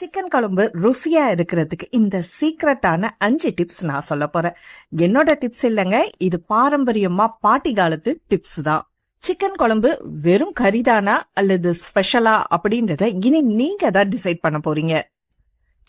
Chicken குழம்பு ருசியா இருக்கிறதுக்கு இந்த சீக்ரெட்டான அஞ்சு டிப்ஸ் நான் சொல்ல போறேன். என்னோட டிப்ஸ் இல்லைங்க இது பாரம்பரியமா பாட்டி காலத்து டிப்ஸ் தான். சிக்கன் குழம்பு வெறும் கறிதானா அல்லது ஸ்பெஷலா அப்படின்றத இனி நீங்க தான் டிசைட் பண்ண போறீங்க.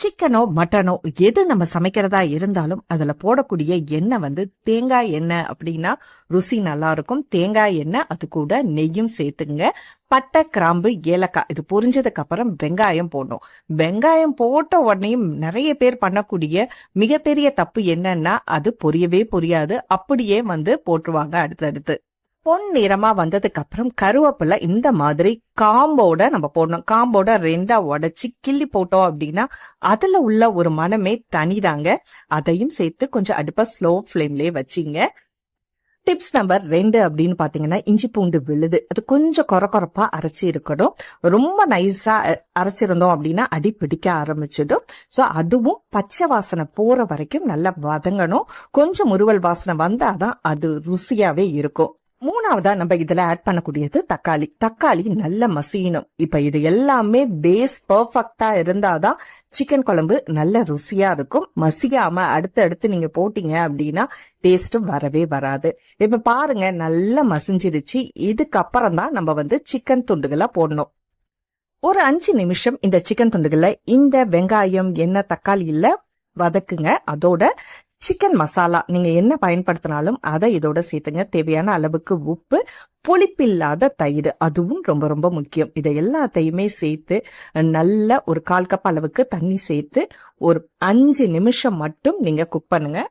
சிக்கனோ மட்டனோ எது நம்ம சமைக்கிறதா இருந்தாலும் அதில் போடக்கூடிய எண்ணெய் வந்து தேங்காய் எண்ணெய் அப்படின்னா ருசி நல்லா இருக்கும் தேங்காய் எண்ணெய் அது கூட நெய்யும் சேர்த்துங்க. பட்டை கிராம்பு ஏலக்காய் இது பொரிஞ்சதுக்கு அப்புறம் வெங்காயம் போடணும். வெங்காயம் போட்ட உடனேயும் நிறைய பேர் பண்ணக்கூடிய மிகப்பெரிய தப்பு என்னன்னா அது பொரியவே பொரியாது. அப்படியே வந்து போட்டுருவாங்க அடுத்தடுத்து. பொன் நிறமா வந்ததுக்கு அப்புறம் கருவேப்பிலை இந்த மாதிரி காம்போட நம்ம போடணும். காம்போட ரெண்டா உடச்சி கிள்ளி போட்டோம் அப்படின்னா அதுல உள்ள ஒரு மனமே தனிதாங்க. அதையும் சேர்த்து கொஞ்சம் அடுப்பா ஸ்லோ ஃப்ளேம்லயே வச்சிங்க. டிப்ஸ் நம்பர் ரெண்டு அப்படின்னு பாத்தீங்கன்னா இஞ்சி பூண்டு விழுது. அது கொஞ்சம் கொர குறப்பா அரைச்சி இருக்கணும். ரொம்ப நைஸா அரைச்சிருந்தோம் அப்படின்னா அடி பிடிக்க ஆரம்பிச்சிடும். ஸோ அதுவும் பச்சை வாசனை போற வரைக்கும் நல்லா வதங்கணும். கொஞ்சம் முறுவல் வாசனை வந்தாதான் அது ருசியாவே இருக்கும். மூணாவதா நம்ம இதுல ஆட் பண்ணக்கூடியது தக்காளி. தக்காளி நல்ல மசியணும் இப்ப இது எல்லாமே பேஸ் பர்ஃபெக்டா இருந்தாதான் சிக்கன் குழம்பு நல்ல ருசியா இருக்கும். மசியாம அடுத்து அடுத்து நீங்க போட்டீங்க அப்படின்னா டேஸ்ட் வரவே வராது. இப்ப பாருங்க நல்லா மசிஞ்சிருச்சு. இதுக்கப்புறம் தான் நம்ம வந்து சிக்கன் துண்டுகளா போடணும். ஒரு அஞ்சு நிமிஷம் இந்த சிக்கன் துண்டுகளை இந்த வெங்காயம் என்ன தக்காளி இல்ல வதக்குங்க. அதோட சிக்கன் மசாலா நீங்கள் என்ன பயன்படுத்தினாலும் அதை இதோட சேர்த்துங்க. தேவையான அளவுக்கு உப்பு புளிப்பில்லாத தயிர் அதுவும் ரொம்ப ரொம்ப முக்கியம். இதை எல்லாத்தையுமே சேர்த்து நல்ல ஒரு கால் கப் அளவுக்கு தண்ணி சேர்த்து ஒரு அஞ்சு நிமிஷம் மட்டும் நீங்கள் குக் பண்ணுங்க.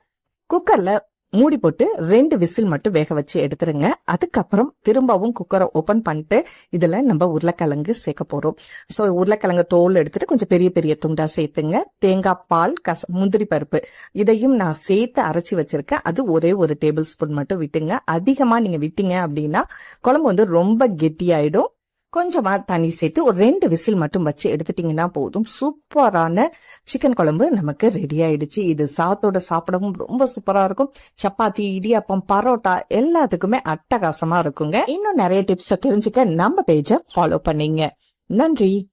குக்கரில் மூடி போட்டு ரெண்டு விசில் மட்டும் வேக வச்சு எடுத்துருங்க. அதுக்கப்புறம் திரும்பவும் குக்கரை ஓப்பன் பண்ணிட்டு இதில் நம்ம உருளைக்கிழங்கு சேர்க்க போகிறோம் ஸோ உருளைக்கிழங்கு தோல் எடுத்துட்டு கொஞ்சம் பெரிய பெரிய துண்டா சேர்த்துங்க. தேங்காய் பால் கச முந்திரி பருப்பு இதையும் நான் சேர்த்து அரைச்சி வச்சிருக்கேன். அது ஒரே ஒரு டேபிள் ஸ்பூன் மட்டும் விட்டுங்க. அதிகமாக நீங்கள் விட்டீங்க அப்படின்னா குழம்பு வந்து ரொம்ப கெட்டியாயிடும். கொஞ்சமா தண்ணி சேர்த்து ஒரு ரெண்டு விசில் மட்டும் வச்சு எடுத்துட்டீங்கன்னா போதும். சூப்பரான சிக்கன் குழம்பு நமக்கு ரெடி ஆயிடுச்சு. இது சாத்தோட சாப்பிடவும் ரொம்ப சூப்பரா இருக்கும். சப்பாத்தி இடியாப்பம் பரோட்டா எல்லாத்துக்குமே அட்டகாசமா இருக்குங்க. இன்னும் நிறைய டிப்ஸை தெரிஞ்சுக்க நம்ம பேஜை ஃபாலோ பண்ணீங்க. நன்றி.